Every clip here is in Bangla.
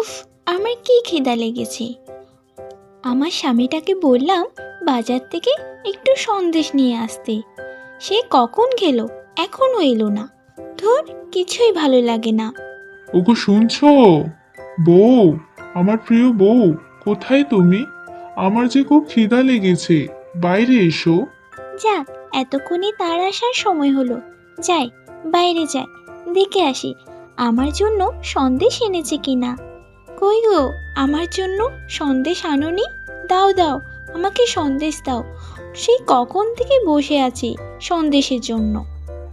উফ আমার কি খিদা লেগেছে। আমার স্বামীটাকে বললাম বাজার থেকে একটু সন্দেশ নিয়ে আসতে। সে কখন গেল এখনও এলো না। ধর কিছুই ভালো লাগে না। ওগো শুনছো? বউ আমার প্রিয় বউ কোথায় তুমি? আমার যে খুব খিদা লেগেছে বাইরে এসো। যাক এতক্ষণে তার আসার সময় হলো। যাই বাইরে যাই দেখে আসি আমার জন্য সন্দেশ এনেছে কিনা। কই গো? আমার জন্য সন্দেশ আনোনি? দাও দাও আমাকে সন্দেশ দাও। সেই কখন থেকে বসে আছি সন্দেশের জন্য?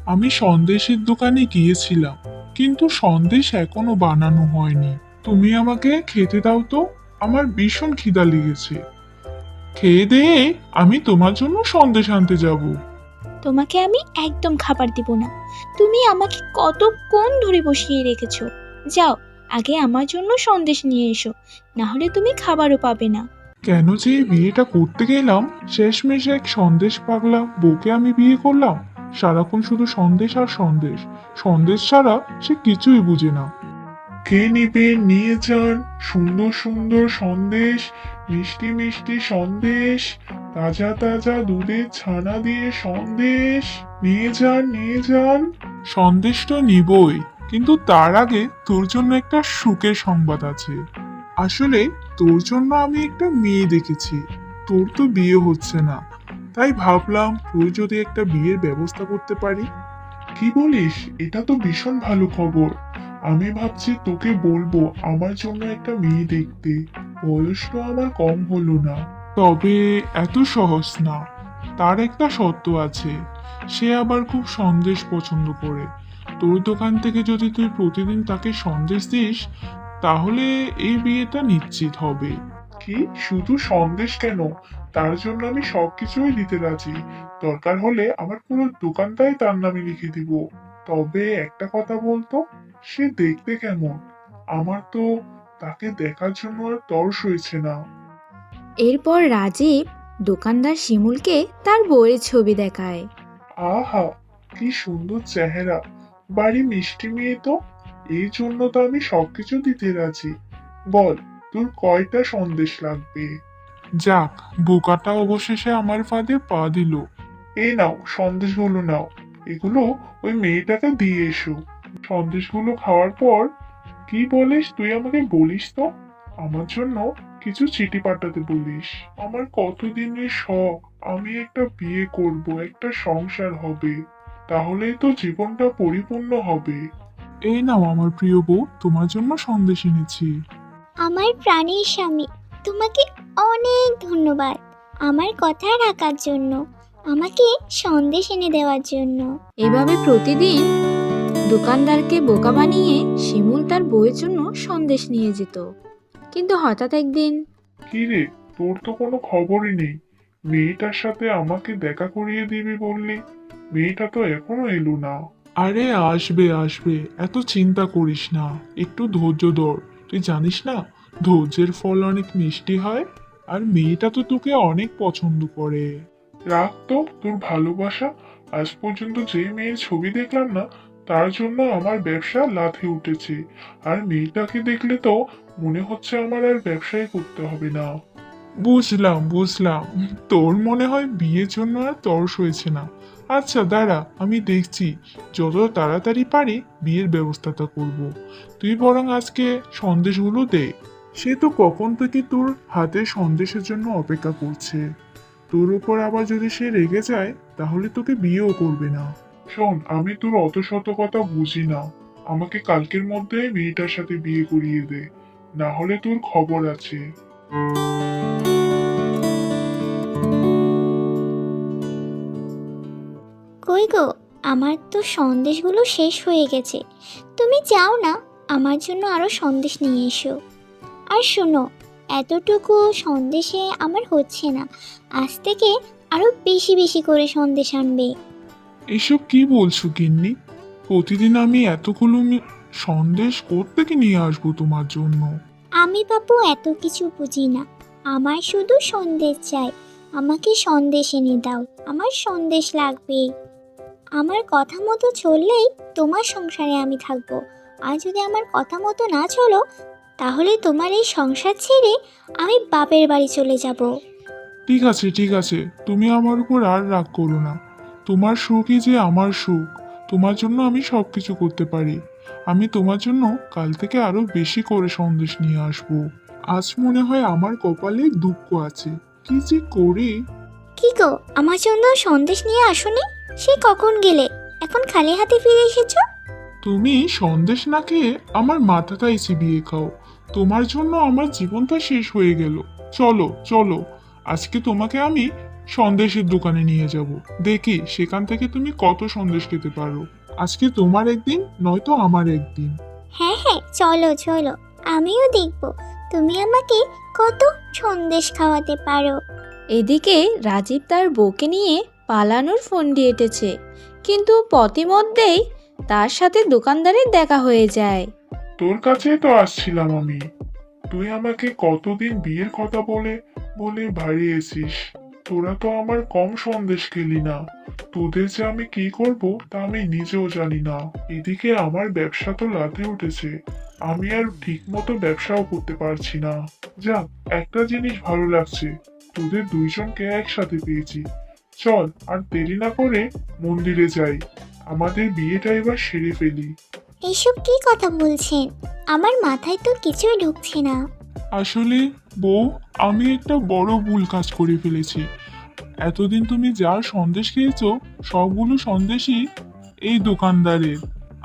আমি সন্দেশের দোকানে গিয়েছিলাম কিন্তু সন্দেশ এখনও বানানো হয়নি। তুমি আমাকে খেতে দাও তো আমার ভীষণ খিদা লেগেছে। খেয়ে দিয়ে আমি তোমার জন্য সন্দেশ আনতে যাব। তোমাকে আমি একদম খাবার দিব না। তুমি আমাকে কতক্ষণ ধরে বসিয়ে রেখেছো? যাও আগে আমার জন্য সন্দেশ নিয়ে এসো না হলে তুমি খাবারও পাবে না। কেন যে এই বিয়েটা করতে গেলাম শেষমেশ এক সন্দেশ পাগলা বউকে আমি বিয়ে করলাম। সারাক্ষণ শুধু সন্দেশ আর সন্দেশ। সন্দেশ ছাড়া সে কিছুই বুঝে না। কে নিবে নিয়ে যান সুন্দর সুন্দর সন্দেশ মিষ্টি মিষ্টি সন্দেশ তাজা তাজা দুধের ছানা দিয়ে সন্দেশ নিয়ে যান নিয়ে যান। সন্দেশ তো নিবই। কিন্তু তার আগে তোর জন্য একটা সুখের সংবাদ আছে। আসলে তোর জন্য আমি একটা মেয়ে দেখেছি। তোর তো বিয়ে হচ্ছে না। তাই ভাবলাম তুই যদি একটা বিয়ের ব্যবস্থা করতে পারি। কি বলিস? এটা তো ভীষণ ভালো খবর। আমি ভাবছি তোকে বলব আমার জন্য একটা মেয়ে দেখতে। বয়স তো আমার কম হলো না। তবে এত সহজ না। তার একটা শর্ত আছে। সে আবার খুব সন্দেশ পছন্দ করে। তোর দোকান থেকে যদি তুই প্রতিদিন তাকে সন্দেশ দিস তাহলে এই বিয়েটা নিশ্চিত হবে। কি? শুধু সন্দেশ কেন? তার জন্য আমি সবকিছুই দিতে রাজি। দরকার হলে আমার পুরো দোকানটাই তার নামে লিখে দিব। তবে একটা কথা বলতো সে দেখতে কেমন? আমার তো তাকে দেখার জন্য আর তর্স হয়েছে না। এরপর রাজীব দোকানদার শিমুলকে তার বউয়ের ছবি দেখায়। আহা কি সুন্দর চেহারা। বাড়ি মিষ্টি মেয়ে তো? এই জন্য তো আমি সবকিছু দিতে রাজি। বল তোর কয়টা সন্দেশ লাগবে? যাক বোকাটা অবশেষে আমার ফাঁদে পা দিল। এই নাও সন্দেশগুলো নাও। এগুলো ওই মেয়েটাকে দিয়ে এসো। সন্দেশগুলো খাওয়ার পর কি বলিস তুই আমাকে বলিস তো? আমার জন্য কিছু চিঠি পাঠাতে বলিস। আমার কতদিনের শখ। আমি একটা বিয়ে করব একটা সংসার হবে তাহলেই তো জীবনটা পরিপূর্ণ হবে। এই নাও আমার প্রিয় বউ তোমার জন্য সন্দেশ এনেছি। আমার প্রাণের স্বামী তোমাকে অনেক ধন্যবাদ আমার কথা রাখার জন্য আমাকে সন্দেশ এনে দেওয়ার জন্য। এভাবে প্রতিদিন দোকানদারকে বোকা বানিয়ে শিমুল তার বউয়ের জন্য সন্দেশ নিয়ে যেত। কিন্তু হঠাৎ একদিন কি রে তোর তো কোনো খবরই নেই। মেয়েটার সাথে আমাকে দেখা করিয়ে দিবি বললি? মেয়েটা তো এখনও এলো না। আরে আসবে আসবে। এত চিন্তা করিস না। একটু ধৈর্য ধর। তুই জানিস না ধৈর্যের ফল অনেক মিষ্টি হয় আর মেয়েটা তো তোকে অনেক পছন্দ করে। রাখ তো তোর ভালোবাসা। আজ পর্যন্ত যে মেয়ের ছবি দেখলাম না তার জন্য আমার ব্যবসা লাথে উঠেছে। আর মেয়েটাকে দেখলে তো মনে হচ্ছে আমার আর ব্যবসাই করতে হবে না। বুঝলাম বুঝলাম। তোর মনে হয় বিয়ের জন্য আর তর্স হয়েছে না। আচ্ছা দাঁড়া, আমি দেখছি। যত তাড়াতাড়ি পারি বিয়ের ব্যবস্থাটা করব। তুই বরং আজকে সন্দেশগুলো দে। সে তো কখন থেকে তোর হাতে সন্দেশের জন্য অপেক্ষা করছে। তোর উপর আবার যদি সে রেগে যায়, তাহলে তোকে বিয়েও করবে না। শোন, আমি তোর অত শত কথা বুঝি না। আমাকে কালকের মধ্যে মেয়েটার সাথে বিয়ে করিয়ে দে। না হলে তোর খবর আছে। কই গো আমার তো সন্দেশগুলো শেষ হয়ে গেছে। তুমি যাও না আমার জন্য আরও সন্দেশ নিয়ে এসো। আর শোনো এতটুকু সন্দেশে আমার হচ্ছে না। আজ থেকে আরও বেশি বেশি করে সন্দেশ আনবে। এসব কি বলছো গিন্নি? প্রতিদিন আমি এতগুলো মি- সন্দেশ থেকে নিয়ে আসব তোমার জন্য? আমি বাবু এত কিছু বুঝি না। আমার শুধু সন্দেশ চাই। আমাকে সন্দেশ এনে দাও। আমার সন্দেশ লাগবে আমার কথা মতো চললেই তোমার সংসারে আমি থাকব। আর যদি আমার কথা মতো না চলো তাহলে তোমার এই সংসার ছেড়ে আমি বাপের বাড়ি চলে যাব। ঠিক আছে ঠিক আছে। তুমি আমার উপর আর রাগ করো না। তোমার সুখই যে আমার সুখ তোমার জন্য আমি সব কিছু করতে পারি। আমি তোমার জন্য কাল থেকে আরও বেশি করে সন্দেশ নিয়ে আসব। আজ মনে হয় আমার কপালে দুঃখ আছে। কি যে করি? কি গো আমার জন্য সন্দেশ নিয়ে আসোনি? সে কখন গেলে? এখন খালি হাতে ফিরে এসেছ? তুমি সন্দেশ না খেয়ে আমার মাথাটাই চিবিয়ে খাও। তোমার জন্য আমার জীবনটা শেষ হয়ে গেল। চলো চলো। আজকে তোমাকে আমি সন্দেশের দোকানে নিয়ে যাব। দেখি সেখান থেকে তুমি কত সন্দেশ খেতে পারো। আজকে তোমার একদিন নয়তো আমার একদিন। হ্যাঁ হ্যাঁ চলো চলো। আমিও দেখব। তুমি আমাকে কত সন্দেশ খাওয়াতে পারো। এদিকে রাজীব তার বউকে নিয়ে পালানোর ফন্ডি এঁটেছে কিন্তু পথিমধ্যেই তার সাথে দোকানদারের দেখা হয়ে যায়। তোর কাছে তো আসছিলাম আমি। তুই আমাকে কতদিন বিয়ের কথা বলে বলে বাড়িয়েছিস? তোরা তো আমার কম সন্দেশ খেলি না। তোদের যে আমি কি করব তা আমি নিজেও জানি না। এদিকে আমার ব্যবসা তো লাথে উঠেছে। আমি আর ঠিক মতো ব্যবসাও করতে পারছি না। যাক, একটা জিনিস ভালো লাগছে। তোদের দুইজনকে একসাথে পেয়েছি। চল আর দেরি না করে মন্দিরে যাই। আমাদের বিয়েটা এবার সেরে ফেলি। এইসব কি কথা বলছেন? আমার মাথায় তো কিছুই ঢুকছে না। আসলে বউ আমি একটা বড় ভুল কাজ করে ফেলেছি। এতদিন তুমি যার সন্দেশ খেয়েছো সবগুলো সন্দেশই এই দোকানদারের।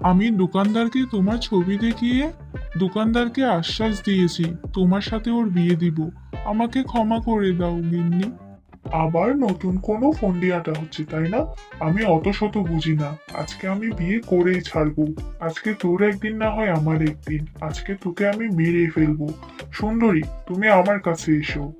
আমি দোকানদারকে তোমার ছবি দেখিয়ে দোকানদারকে আশ্বাস দিয়েছি তোমার সাথে ওর বিয়ে দিব। আমাকে ক্ষমা করে দাও গিন্নি। আবার নতুন কোনো ফন্ডিয়াটা হচ্ছে, তাই না? আমি অত শত বুঝি না। আজকে আমি বিয়ে করেই ছাড়বো। আজকে তোর একদিন না হয় আমার একদিন। আজকে তোকে আমি মেরে ফেলব। সুন্দরী, তুমি আমার কাছে এসো।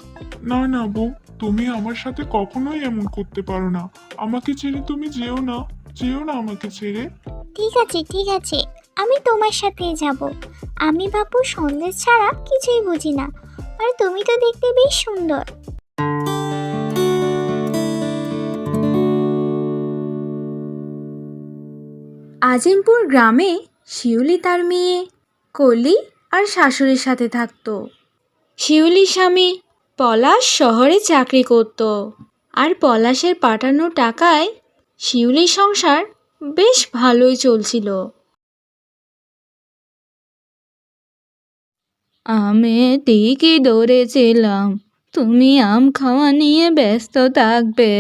না না বউ, তুমি আমার সাথে কখনোই এমন করতে পারো না। আমাকে ছেড়ে তুমি যেও না। যেও না আমাকে ছেড়ে। ঠিক আছে ঠিক আছে। আমি তোমার সাথে যাব। আমি বাপু সন্দেশ ছাড়া কিছুই বুঝি না। আর তুমি তো দেখতে বেশ সুন্দর। আজিমপুর গ্রামে শিউলি তার মেয়ে, কলি আর শাশুড়ির সাথে থাকতো। শিউলির স্বামী পলাশ শহরে চাকরি করত আর পলাশের পাঠানো টাকায় শিউলির সংসার বেশ ভালোই চলছিল। আমি ঠিকই ধরেছিলাম, তুমি আম খাওয়া নিয়ে ব্যস্ত থাকবে।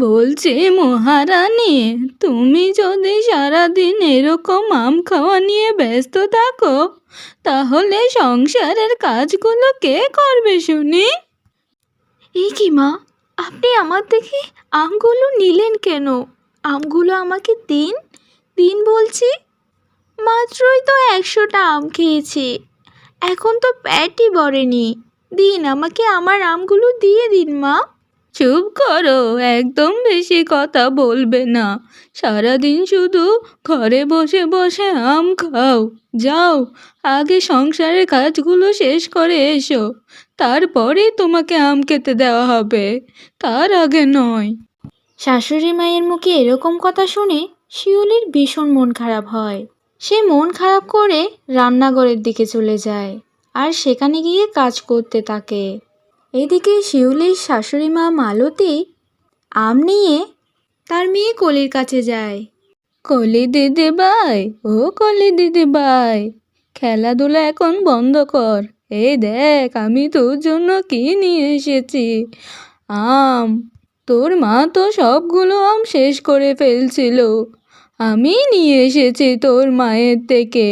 বলছি মহারানী, তুমি যদি সারাদিন এরকম আম খাওয়া নিয়ে ব্যস্ত থাকো, তাহলে সংসারের কাজগুলো কে করবে শুনি? এই কি মা, আপনি আমার দেখে আমগুলো নিলেন কেন? আমগুলো আমাকে দিন? দিন বলছি? মাত্রই তো একশোটা আম খেয়েছি। এখন তো প্যাটই বড়েনি দিন, আমাকে আমার আমগুলো দিয়ে দিন মা। চুপ করো, একদম বেশি কথা বলবে না। সারাদিন শুধু ঘরে বসে বসে আম খাও, যাও, আগে সংসারের কাজগুলো শেষ করে এসো, তারপরে তোমাকে আম খেতে দেওয়া হবে, তার আগে নয়। শাশুড়ি মায়ের মুখে এরকম কথা শুনে শিউলির ভীষণ মন খারাপ হয়। সে মন খারাপ করে রান্নাঘরের দিকে চলে যায়, আর সেখানে গিয়ে কাজ করতে থাকে। এদিকে শিউলির শাশুড়ি মা মালতী আম নিয়ে তার মেয়ে কলির কাছে যায়। কলি দিদি ভাই, ও কলি দিদি ভাই, খেলাধুলা এখন বন্ধ কর। এই দেখ, আমি তোর জন্য কি নিয়ে এসেছি? আম, তোর মা তো সবগুলো আম শেষ করে ফেলছিল। আমি নিয়ে এসেছি তোর মায়ের থেকে।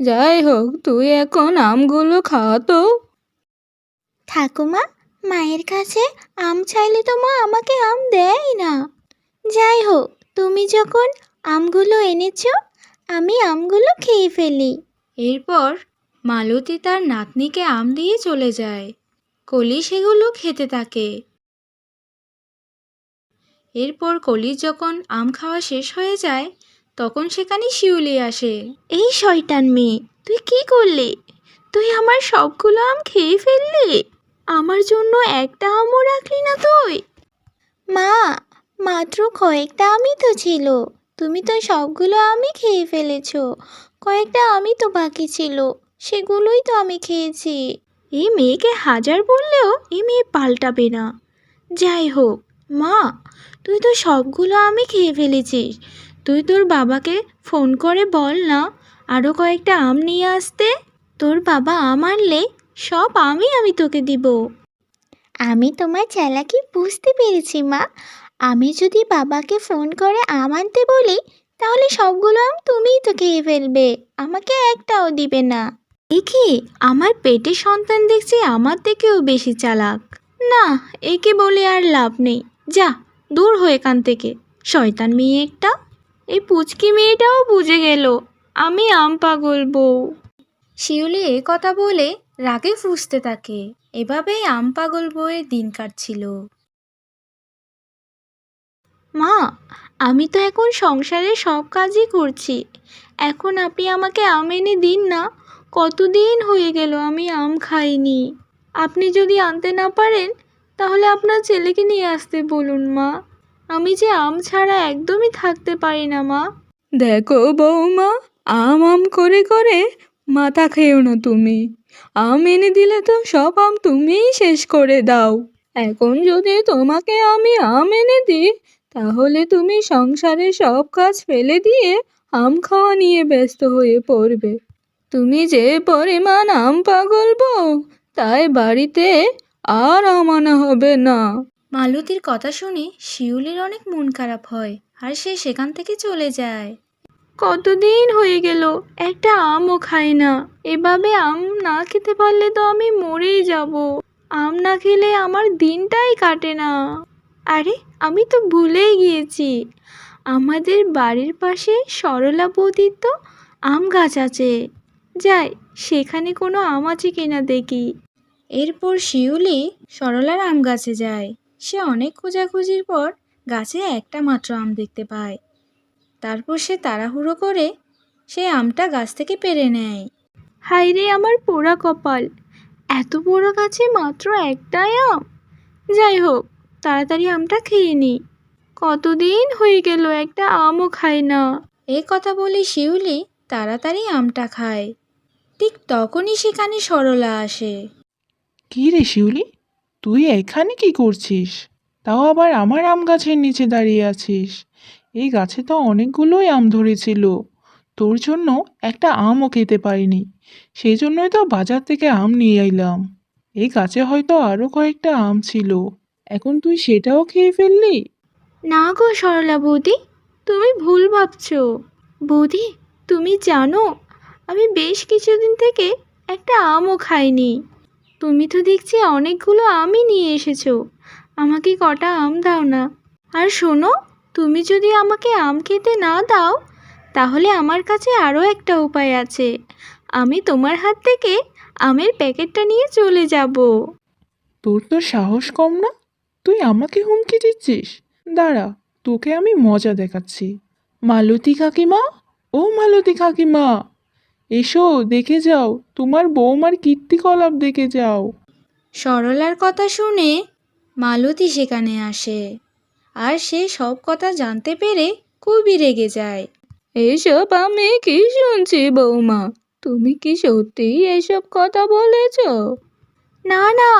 যাই হোক, তুই এখন আমগুলো খাওয়া তো। ঠাকুমা মায়ের কাছে আম চাইলে তো মা আমাকে আম দেয় না। যাই হোক তুমি যখন আমগুলো এনেছো, আমি আমগুলো খেয়ে ফেলি। এরপর মালতী তার নাতনিকে আম দিয়ে চলে যায়। কলি সেগুলো খেতে থাকে। এরপর কলির যখন আম খাওয়া শেষ হয়ে যায়, তখন সেখানে শিউলি আসে। এই শয়তান মেয়ে, তুই কি করলি? তুই আমার সবগুলো আম খেয়ে ফেললি? আমার জন্য একটা আমও রাখলি না তুই? মা মাত্র কয়েকটা আমি তো ছিল। তুমি তো সবগুলো আমি খেয়ে ফেলেছ। কয়েকটা আমি তো বাকি ছিল। সেগুলোই তো আমি খেয়েছি। এই মেয়েকে হাজার বললেও এই মেয়ে পাল্টাবে না। যাই হোক মা তুই তো সবগুলো আমি খেয়ে ফেলেছিস। তুই তোর বাবাকে ফোন করে বল না আরও কয়েকটা আম নিয়ে আসতে। তোর বাবা আম আনলে সব আমি আমি তোকে দিব। আমি তোমার চালাকি বুঝতে পেরেছি মা। আমি যদি বাবাকে ফোন করে আম আনতে বলি তাহলে সবগুলো আম তুমিই তো খেয়ে ফেলবে। আমাকে একটাও দিবে না। দেখি আমার পেটে সন্তান দেখছি আমার থেকেও বেশি চালাক। না একে বলে আর লাভ নেই। যা দূর হয়ে এখান থেকে। শয়তান মেয়ে একটা। এই পুচকি মেয়েটাও বুঝে গেল আমি আম পাগল বউ। শিউলি এ কথা বলে রাগে ফুসতে থাকে। এভাবেই আম পাগল বইয়ের দিন কাটছিল। মা আমি তো এখন সংসারে সব কাজই করছি। এখন আপনি আমাকে আম এনে দিন না কতদিন হয়ে গেল আমি আম খাইনি। আপনি যদি আনতে না পারেন তাহলে আপনার ছেলেকে নিয়ে আসতে বলুন মা। আমি যে আম ছাড়া একদমই থাকতে পারি না মা। দেখো বৌমা আম আম করে করে মাথা খেও না তুমি। আম এনে দিলে তো সব আম তুমিই শেষ করে দাও। এখন যদি তোমাকে আমি আম এনে দিই, তাহলে তুমি সংসারে সব কাজ ফেলে দিয়ে আম খাওয়া নিয়ে ব্যস্ত হয়ে পড়বে। তুমি যে পরিমাণ আম পাগল বউ, তাই বাড়িতে আর আম আনা হবে না। মালতীর কথা শুনে শিউলির অনেক মন খারাপ হয়, আর সে সেখান থেকে চলে যায়। কতদিন হয়ে গেল, একটা আমও খাই না। এভাবে আম না খেতে পারলে তো আমি মরেই যাব। আম না খেলে আমার দিনটাই কাটে না। আরে, আমি তো ভুলেই গিয়েছি। আমাদের বাড়ির পাশে সরলা বৌদির তো আম গাছ আছে। যাই, সেখানে কোনো আম আছে কিনা দেখি। এরপর শিউলি সরলার আম গাছে যায়। সে অনেক খোঁজাখুঁজির পর গাছে একটা মাত্র আম দেখতে পায়। তারপর সে তাড়াহুড়ো করে সে আমটা গাছ থেকে পেরে নেয়। হাই রে আমার পোড়া কপাল এত বড় গাছে মাত্র একটাই আম। যাই হোক তাড়াতাড়ি আমটা খেয়ে নি। কতদিন হয়ে গেল একটা আমও খায় না। এই কথা বলে শিউলি তাড়াতাড়ি আমটা খায়। ঠিক তখনই সেখানে সরলা আসে। কি রে শিউলি তুই এখানে কি করছিস? তাও আবার আমার আম গাছের নিচে দাঁড়িয়ে আছিস। এই গাছে তো অনেকগুলোই আম ধরেছিল। তোর জন্য একটা আমও খেতে পারিনি। সেই জন্যই তো বাজার থেকে আম নিয়ে এলাম। এই গাছে হয়তো আরও কয়েকটা আম ছিল। এখন তুই সেটাও খেয়ে ফেললি? না গো সরলা বৌদি, তুমি ভুল ভাবছ। বৌদি, তুমি জানো, আমি বেশ কিছুদিন থেকে একটা আমও খাইনি। তুমি তো দেখছি অনেকগুলো আমই নিয়ে এসেছ। আমাকে কটা আম দাও না। আর শোনো তুমি যদি আমাকে আম খেতে না দাও তাহলে আমার কাছে আরও একটা উপায় আছে। আমি তোমার হাত থেকে আমের প্যাকেটটা নিয়ে চলে যাব। তোর তো সাহস কম না? তুই আমাকে হুমকি দিচ্ছিস? দাঁড়া তোকে আমি মজা দেখাচ্ছি। মালতী কাকিমা? ও মালতী কাকিমা! এসো দেখে যাও তোমার বৌমার কীর্তিকলাপ দেখে যাও। সরলার কথা শুনে মালতী সেখানে আসে। আর সে সব কথা জানতে পেরে খুবই রেগে যায়। এসব আমি কি শুনছি বৌমা? তুমি কি সত্যিই এসব কথা বলেছ? না না,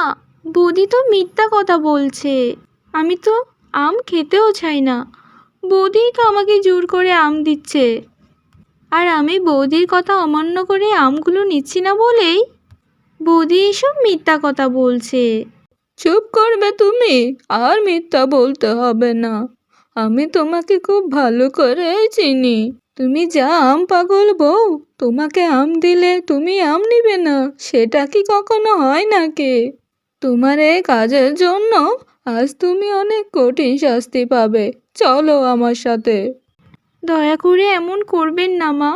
বৌদি তো মিথ্যা কথা বলছে। আমি তো আম খেতেও চাই না। বৌদি তো আমাকে জোর করে আম দিচ্ছে। আর আমি বৌদির কথা অমান্য করে আমগুলো নিচ্ছি না বলেই বৌদি এসব মিথ্যা কথা বলছে। চুপ করবে তুমি? আর মিথ্যা বলতে হবে না। আমি তোমাকে খুব ভালো করে চিনি। তুমি যা আম পাগল বউ, তোমাকে আম দিলে তুমি আম নিবে না, সেটা কি কখনো হয় নাকি? তোমার এই কাজের জন্য আজ তুমি অনেক কঠিন শাস্তি পাবে। চলো আমার সাথে। দয়া করে এমন করবেন না মা।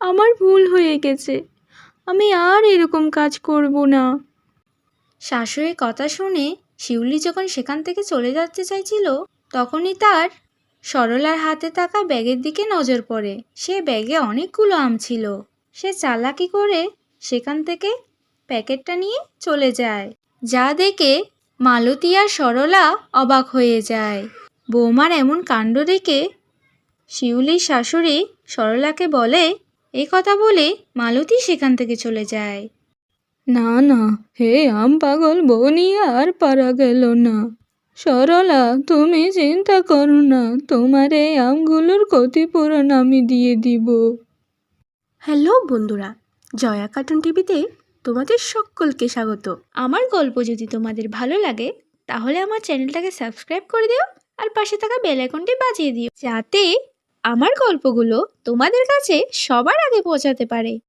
আমার ভুল হয়ে গেছে। আমি আর এরকম কাজ করব না। শাশুড়ির কথা শুনে শিউলি যখন সেখান থেকে চলে যেতে চাইছিল, তখনই তার সরলার হাতে থাকা ব্যাগের দিকে নজর পড়ে। সে ব্যাগে অনেকগুলো আম ছিল। সে চালাকি করে সেখান থেকে প্যাকেটটা নিয়ে চলে যায়, যা দেখে মালতী আর সরলা অবাক হয়ে যায়। বৌমার এমন কাণ্ড দেখে শিউলির শাশুড়ি সরলাকে বলে, এ কথা বলে মালতী সেখান থেকে চলে যায়। না না, হে আম পাগল বনি আর পারা গেল না। সরলা, তুমি চিন্তা করো না, তোমার এই আমগুলোর ক্ষতিপূরণ আমি দিয়ে দিব। হ্যালো বন্ধুরা, জয়া কার্টুন টিভিতে তোমাদের সকলকে স্বাগত। আমার গল্প যদি তোমাদের ভালো লাগে, তাহলে আমার চ্যানেলটাকে সাবস্ক্রাইব করে দিও আর পাশে থাকা বেল আইকনটি বাজিয়ে দিও, যাতে আমার গল্পগুলো তোমাদের কাছে সবার আগে পৌঁছাতে পারে।